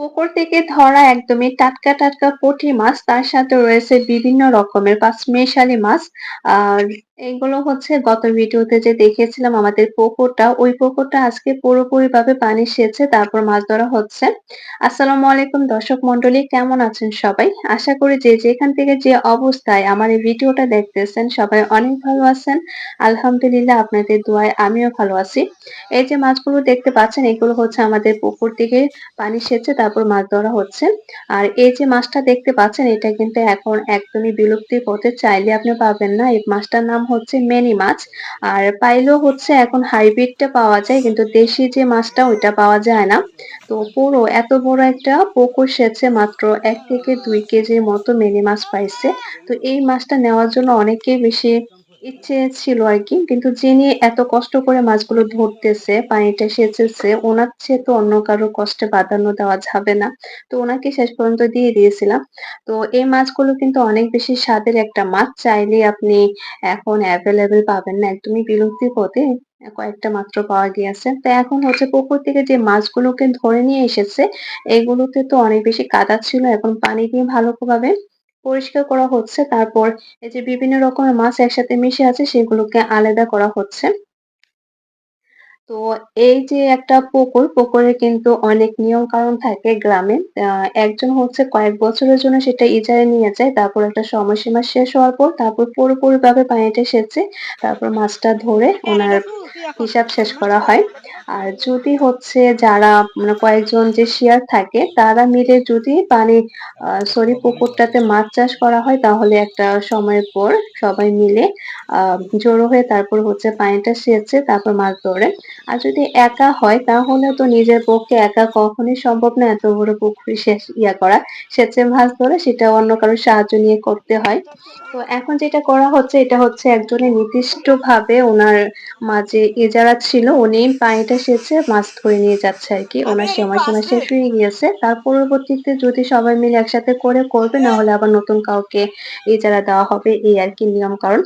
পুকুর থেকে ধরা একদমই টাটকা, টাটকা পুঁটি মাছ। তার সাথে রয়েছে বিভিন্ন রকমের পাঁচমিশালি মাছ। আর এগুলো হচ্ছে গত ভিডিওতে যে দেখিয়েছিলাম আমাদের পুকুরটা, ওই পুকুরটা আজকে পুরোপুরিভাবে পানি সেচে তারপর মাছ ধরা হচ্ছে। আসসালামু আলাইকুম দর্শক মন্ডলী, কেমন আছেন সবাই? আশা করি যে যেখান থেকে যে অবস্থায় আমার এই ভিডিওটা দেখতেছেন সবাই অনেক ভালো আছেন। আলহামদুলিল্লাহ আপনাদের দোয়ায় আমিও ভালো আছি। এই যে মাছগুলো দেখতে পাচ্ছেন এগুলো হচ্ছে আমাদের পুকুর থেকে পানি সেচে তারপর মাছ ধরা হচ্ছে। আর এই যে মাছটা দেখতে পাচ্ছেন এটা কিন্তু এখন একদমই বিলুপ্তির পথে চাইলে আপনি পাবেন না। এই মাছটার নাম হচ্ছে মেনি মাছ। আর পাইলেও হচ্ছে এখন হাইব্রিডটা পাওয়া যায়, কিন্তু দেশি যে মাছটা ওইটা পাওয়া যায় না। তো পুরো এত বড় একটা পুকুর সেচে মাত্র এক থেকে দুই কেজির মতো মেনি মাছ পাইছে। তো এই মাছটা নেওয়ার জন্য অনেকেই বেশি ইচ্ছে ছিল আরকি। কিন্তু যিনি এত কষ্ট করে মাছগুলো ধরতেছে, পানিটা সেচেছে, ওনার চেয়ে তো অন্য কারও কষ্টে প্রাধান্য দেওয়া যাবে না। তো ওনাকে শেষ পর্যন্ত দিয়ে দিয়েছিলাম। তো এই মাছগুলো কিন্তু অনেক বেশি স্বাদের একটা মাছ। চাইলেই আপনি এখন অ্যাভেলেবেল পাবেন না। একদমই বিলুপ্তি পথে কয়েকটা মাত্র পাওয়া গিয়েছে। তো এখন হচ্ছে পুকুর থেকে যে মাছগুলোকে ধরে নিয়ে এসেছে, এগুলোতে তো অনেক বেশি কাদা ছিল। এখন পানি দিয়ে ভালোভাবে পরিষ্কার করা হচ্ছে। তারপর এই যে বিভিন্ন রকমের মাছ একসাথে মিশে আছে সেগুলোকে আলাদা করা হচ্ছে। তো এই যে একটা পুকুর, পুকুরে কিন্তু অনেক নিয়ম কানুন থাকে গ্রামে। একজন হচ্ছে কয়েক বছরের জন্য সেটা ইজারে নিয়ে যায়। তারপর একটা সময়সীমা শেষ হওয়ার পর তারপর পুরোপুরি ভাবে পানিটা সেচে তারপর মাছটা ধরে ওনার হিসাব শেষ করা হয়। আর যদি হচ্ছে যারা মানে কয়েকজন যে শেয়ার থাকে তারা মিলে যদি পানি আ সরি পুকুরটাতে মাছ চাষ করা হয় তাহলে একটা সময়ের পর সবাই মিলে জড়ো হয়ে তারপর হচ্ছে পানিটা সেচে তারপর মাছ ধরে। আর যদি একা হয় তাহলে তো নিজের পক্ষে একা কখনোই সম্ভব না এত বড় পুকুরে শেষ ইয়া করা। সেচে মাছ ধরে সেটা অন্য কারোর সাহায্য নিয়ে করতে হয়। তো এখন যেটা করা হচ্ছে এটা হচ্ছে একজনের নির্দিষ্টভাবে ওনার মাঝে ইজারা ছিল উনি পানিটা সেচে মাছ ধরে নিয়ে যাচ্ছে আর কি ওনার উনার সময়সীমা শেষ হয়ে গিয়েছে। তার পরবর্তীতে যদি সবাই মিলে একসাথে করে করবে না হলে আবার নতুন কাউকে ইজারা দেওয়া হবে এই আর কি নিয়ম কানুন।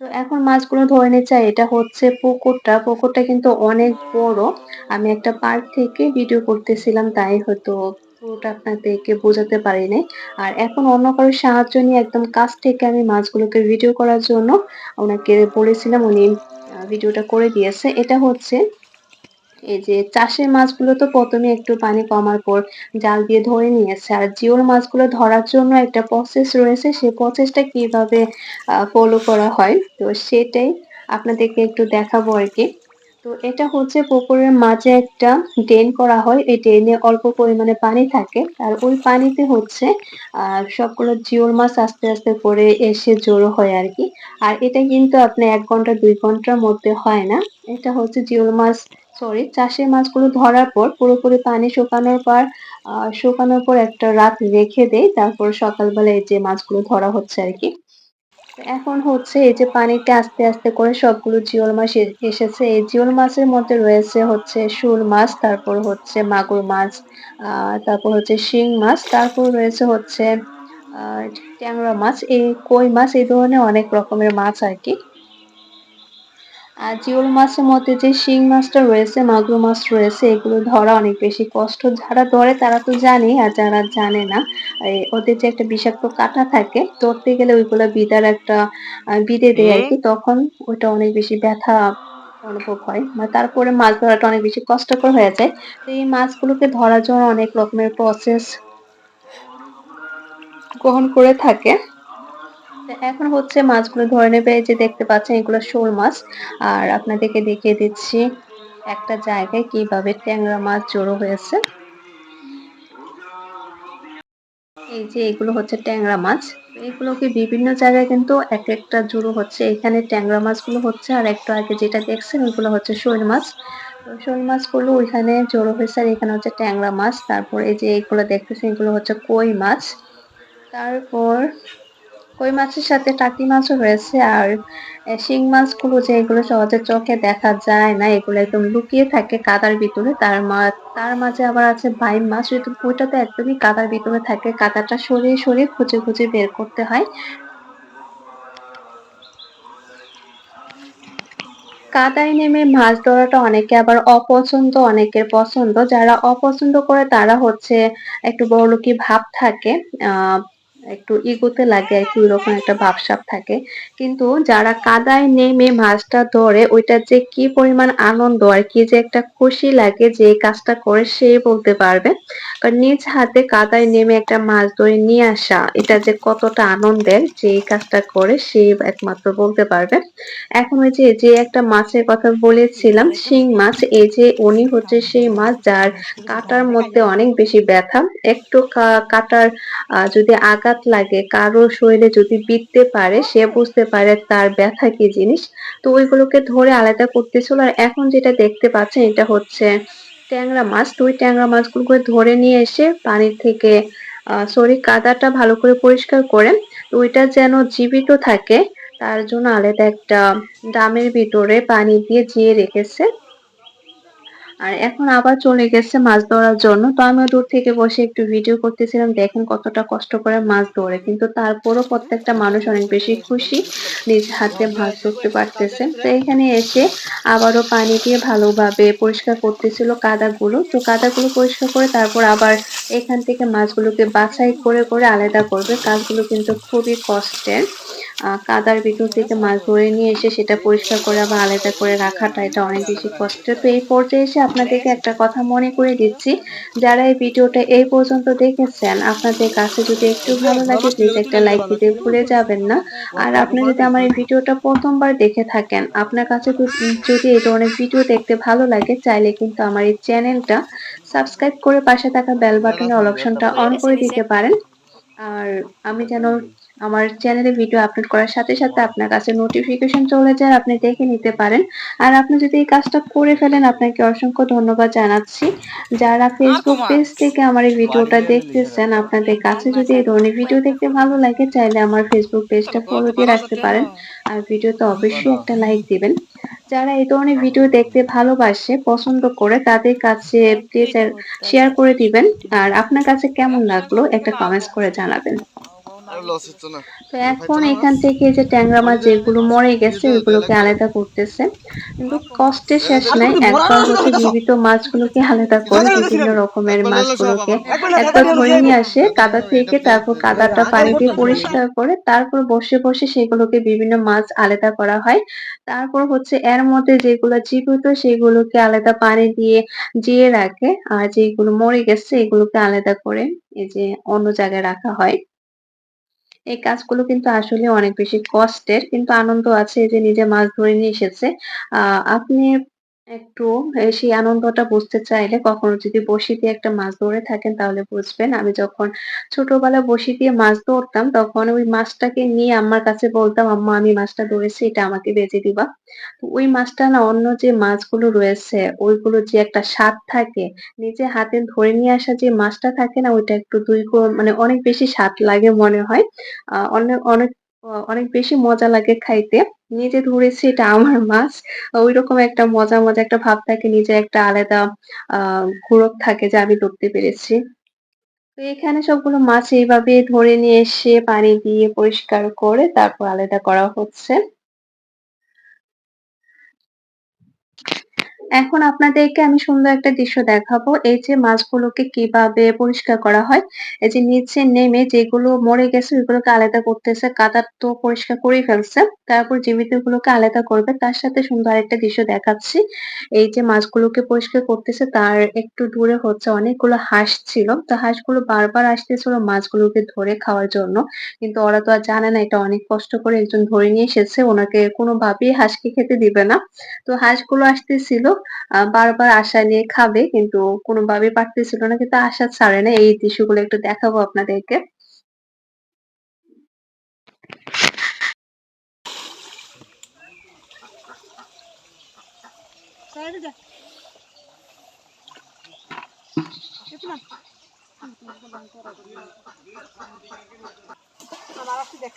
তো এখন মাছগুলো ধরে নিচ্ছে আর এটা হচ্ছে পুকুরটা। পুকুরটা কিন্তু অনেক বড়। আমি একটা পার্ক থেকে ভিডিও করতেছিলাম তাই হয়তো পুরোটা আপনাদেরকে বোঝাতে পারি নাই। আর এখন অন্য কারোর সাহায্য নিয়ে একদম কাছ থেকে আমি মাছগুলোকে ভিডিও করার জন্য ওনাকে বলেছিলাম উনি ভিডিওটা করে দিয়েছে। এটা হচ্ছে এই যে চাষের মাছগুলো তো ১ম এ একটু পানি কমার পর জাল দিয়ে ধরে নিয়েছে। আর জিওর মাছগুলো ধরার জন্য একটা প্রসেস রয়েছে। সেই প্রসেসটা কীভাবে ফলো করা হয় তো সেটাই আপনাদেরকে একটু দেখাবো আরকি। তো এটা হচ্ছে পুকুরের মাঝে একটা ড্রেন করা হয়। এই ড্রেনে অল্প পরিমাণে পানি থাকে। আর ওই পানিতে হচ্ছে সবগুলো জিওল মাছ আস্তে, আস্তে করে এসে জড়ো হয় আর কি আর এটা কিন্তু আপনার এক ঘণ্টা দুই ঘণ্টার মধ্যে হয় না। এটা হচ্ছে জিওল মাছ সরি চাষের মাছগুলো ধরার পর পুরোপুরি পানি শুকানোর পর শুকানোর পর একটা রাত রেখে দেয় তারপর সকালবেলা এই যে মাছগুলো ধরা হচ্ছে আরকি। এখন হচ্ছে এই যে পানিতে আস্তে, আস্তে করে সবগুলো জিওল মাছ এসেছে। এই জিওল মাছের মধ্যে রয়েছে হচ্ছে শোল মাছ, তারপর হচ্ছে মাগুর মাছ, তারপর হচ্ছে শিং মাছ, তারপর রয়েছে হচ্ছে ট্যাংরা মাছ, এই কই মাছ এই ধরনের অনেক রকমের মাছ। আর জিওল মাছের মধ্যে যে শিং মাছটা রয়েছে, মাগুর মাছ রয়েছে এগুলো ধরা অনেক বেশি কষ্ট। যারা ধরে তারা তো জানে আর যারা জানে না ওদের যে একটা বিষাক্ত কাঁটা থাকে ধরতে গেলে ওইগুলো বিদার একটা বিদে দেয় হুম। আরকি। তখন ওইটা অনেক বেশি ব্যথা অনুভব হয়। মানে তারপরে মাছ ধরাটা অনেক বেশি কষ্টকর হয়ে যায়। তো এই মাছগুলোকে ধরার জন্য অনেক রকমের প্রসেস গ্রহণ করে থাকে। এখন হচ্ছে মাছগুলো ধরে নেবে যে দেখতে পাচ্ছেন এগুলো শোল মাছ। আর আপনাদেরকে দেখিয়ে দিচ্ছি একটা জায়গায় কীভাবে ট্যাংরা মাছ জড়ো হয়েছে। এই যে এগুলো হচ্ছে ট্যাংরা মাছ। এগুলোকে বিভিন্ন জায়গায় কিন্তু এক একটা জড়ো হচ্ছে। এখানে ট্যাংরা মাছগুলো হচ্ছে আর একটু আগে যেটা দেখছেন এগুলো হচ্ছে শোল মাছ। তো শৈল মাছগুলো ওইখানে জড়ো হয়েছে আর এখানে হচ্ছে ট্যাংরা মাছ। তারপর এই যে এগুলো দেখতেছেন এগুলো হচ্ছে কই মাছ। তারপর কই মাছের সাথে টাকি মাছও রয়েছে আর শিং মাছগুলো যেগুলো সহজে চোখে দেখা যায় না, এগুলো একদম লুকিয়ে থাকে কাদার ভিতরে। তার মা তার মাঝে আবার আছে বাইম মাছ। ওইটা ওইটা তো একদমই কাদার ভিতরে থাকে। কাদাটা সরিয়ে, সরিয়ে খুঁজে, খুঁজে বের করতে হয়। কাদায় নেমে মাছ ধরাটা অনেকে আবার অপছন্দ, অনেকের পছন্দ। যারা অপছন্দ করে তারা হচ্ছে একটু বড়লোকি ভাব থাকে। আ একটু ইগোতে লাগে আরকি ওইরকম একটা ভাবসাব থাকে। কিন্তু যারা কাদায় নেমে মাছটা ধরে ওইটার যে কি পরিমাণ আনন্দ আর কি যে একটা খুশি লাগে যে কাজটা করে সেই বলতে পারবে। কারণ নিজ হাতে কাদায় নেমে একটা মাছ ধরে নিয়ে আসা এটা যে কতটা আনন্দের যে কাজটা করে সেই একমাত্র বলতে পারবে। এখন ওই যে, যে একটা মাছের কথা বলেছিলাম শিং মাছ এই যে উনি হচ্ছে সেই মাছ যার কাটার মধ্যে অনেক বেশি ব্যথা। একটু কা কাঁটার যদি আঘাত লাগে কারও শরীরে যদি বিঁধতে পারে, সে বুঝতে পারে তার ব্যথা কি জিনিস। তো ওইগুলোকে ধরে আলাদা করতেছিল আর এখন যেটা দেখতে পাচ্ছেন, এটা হচ্ছে ট্যাংরা মাছ। তো ওই ট্যাংরা মাছগুলোকে ধরে নিয়ে এসে পানির থেকে, আ, সরি, কাদাটা ভালো করে পরিষ্কার করে ওইটা যেন জীবিত থাকে, তার জন্য আলাদা একটা ড্রামের ভিতরে পানি দিয়ে জিয়ে রেখেছে। আর এখন আবার চলে গেছে মাছ ধরার জন্য। তো আমিও দূর থেকে বসে একটু ভিডিও করতেছিলাম। দেখেন কতটা কষ্ট করে মাছ ধরে। কিন্তু তারপরও প্রত্যেকটা মানুষ অনেক বেশি খুশি নিজ হাতে মাছ ধরতে পারতেছে। তো এখানে এসে আবারও পানি দিয়ে ভালোভাবে পরিষ্কার করতেছিল কাদাগুলো। তো কাদাগুলো পরিষ্কার করে তারপর আবার এখান থেকে মাছগুলোকে বাছাই করে, করে আলাদা করবে। কাজগুলো কিন্তু খুবই কষ্টের। কাদার ভিতর থেকে মাছ ধরে নিয়ে এসে সেটা পরিষ্কার করে আবার আলাদা করে রাখাটা এটা অনেক বেশি কষ্টের। তো এই পর্যায়ে এসে আপনাদেরকে একটা কথা মনে করে দিচ্ছি, যারা এই ভিডিওটা এই পর্যন্ত দেখেছেন আপনাদের কাছে যদি একটু ভালো লাগে প্লিজ একটা লাইক দিতে ভুলে যাবেন না। আর আপনি যদি আমার এই ভিডিওটা ১ম বার দেখে থাকেন, আপনার কাছে যদি এই ধরনের ভিডিও দেখতে ভালো লাগে চাইলে কিন্তু আমার এই চ্যানেলটা সাবস্ক্রাইব করে পাশে থাকা বেল বাটনের অপশনটা অন করে দিতে পারেন। আর আমি যেন আমার চ্যানেলে ভিডিও আপলোড করার সাথে, সাথে আপনার কাছে নোটিফিকেশন চলে যায়, আপনি দেখে নিতে পারেন। আর আপনি যদি এই কাজটা করে ফেলেন আপনাকে অসংখ্য ধন্যবাদ জানাচ্ছি। যারা ফেসবুক পেজ থেকে আমার এই ভিডিওটা দেখতেছেন, আপনাদের কাছে যদি এই ধরনের ভিডিও দেখতে ভালো লাগে চাইলে আমার ফেসবুক পেজটা ফলো দিয়ে রাখতে পারেন। আর ভিডিওতে অবশ্যই একটা লাইক দিবেন। যারা এই ধরনের ভিডিও দেখতে ভালোবাসে, পছন্দ করে তাদের কাছে শেয়ার করে দিবেন। আর আপনার কাছে কেমন লাগল একটা কমেন্টস করে জানাবেন। তো এখন এখান থেকে যে ট্যাংরা মাছ যেগুলো মরে গেছে ওইগুলোকে আলাদা করতেছে। কিন্তু কষ্টের শেষ নাই। একবার হচ্ছে জীবিত মাছগুলোকে আলাদা করে বিভিন্ন রকমের মাছগুলোকে একবার ধরে নিয়ে আসে কাদা থেকে তারপর কাদাটা পানি দিয়ে পরিষ্কার করে তারপর বসে, বসে সেগুলোকে বিভিন্ন মাছ আলাদা করা হয়। তারপর হচ্ছে এর মধ্যে যেগুলো জীবিত সেগুলোকে আলাদা পানি দিয়ে জিয়ে রাখে। আর যেগুলো মরে গেছে এগুলোকে আলাদা করে এই যে অন্য জায়গায় রাখা হয়। এই কাজগুলো কিন্তু আসলে অনেক বেশি কষ্টের, কিন্তু আনন্দ আছে যে নিজে মাছ ধরে নিয়ে এসেছে। আহ, আপনি একটু সেই আনন্দটা বুঝতে চাইলে কখনো যদি বড়শি দিয়ে একটা মাছ ধরে থাকেন তাহলে বুঝবেন। আমি যখন ছোটবেলায় বড়শি দিয়ে মাছ ধরতাম তখন ওই মাছটাকে নিয়ে আমার কাছে বলতাম, "আম্মা আমি মাছটা ধরেছি এটা আমাকে ভেজে দিবা।" তো ওই মাছটা না অন্য যে মাছগুলো রয়েছে ওইগুলোর যে একটা স্বাদ থাকে, নিজে হাতে ধরে নিয়ে আসা যে মাছটা থাকে না ওইটা একটু ২ গুণ মানে অনেক বেশি স্বাদ লাগে মনে হয়। আ অনেক অনেক অনেক বেশি মজা লাগে খাইতে। নিজে ধরেছি এটা আমার মাছ। ওই রকম একটা মজা, মজা একটা ভাব থাকে নিজে একটা আলাদা আহ গৌরব থাকে যে আমি ধরতে পেরেছি। তো এখানে সবগুলো মাছ এইভাবে ধরে নিয়ে এসে পানি দিয়ে পরিষ্কার করে তারপর আলাদা করা হচ্ছে। এখন আপনাদেরকে আমি সুন্দর একটা দৃশ্য দেখাবো। এই যে মাছগুলোকে কীভাবে পরিষ্কার করা হয়। এই যে নিচে নেমে যেগুলো মরে গেছে, ওইগুলোকে আলাদা করতেছে। কাদা তো পরিষ্কার করেই ফেলছে। তারপর জীবিত গুলোকে আলাদা করবে। তার সাথে সুন্দর একটা দৃশ্য দেখাচ্ছি। এই যে মাছগুলোকে পরিষ্কার করতেছে, তার একটু দূরে হচ্ছে অনেকগুলো হাঁস ছিল। তো হাঁসগুলো বারবার আসতেছিল মাছগুলোকে ধরে খাওয়ার জন্য। কিন্তু ওরা তো আর জানে না, এটা অনেক কষ্ট করে একজন ধরে নিয়ে এসেছে। ওনাকে কোনোভাবেই হাঁসকে খেতে দিবে না। তো হাঁসগুলো আসতেছিল। বারবার আশা নিয়ে খাবে, কিন্তু কোনোভাবেই পারতেছিল না। কিন্তু আশা ছাড়ে না। এই দৃশ্যগুলো একটু দেখাবো আপনাদেরকে।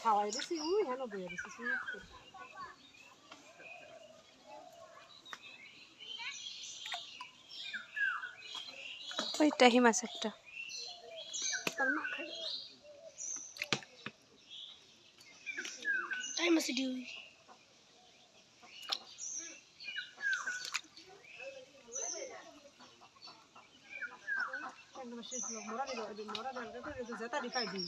খাওয়াই দিছি উই হেন বইয়া ওই টাহি মাছ একটা মোরা মোরা যেটা রিফাই দিই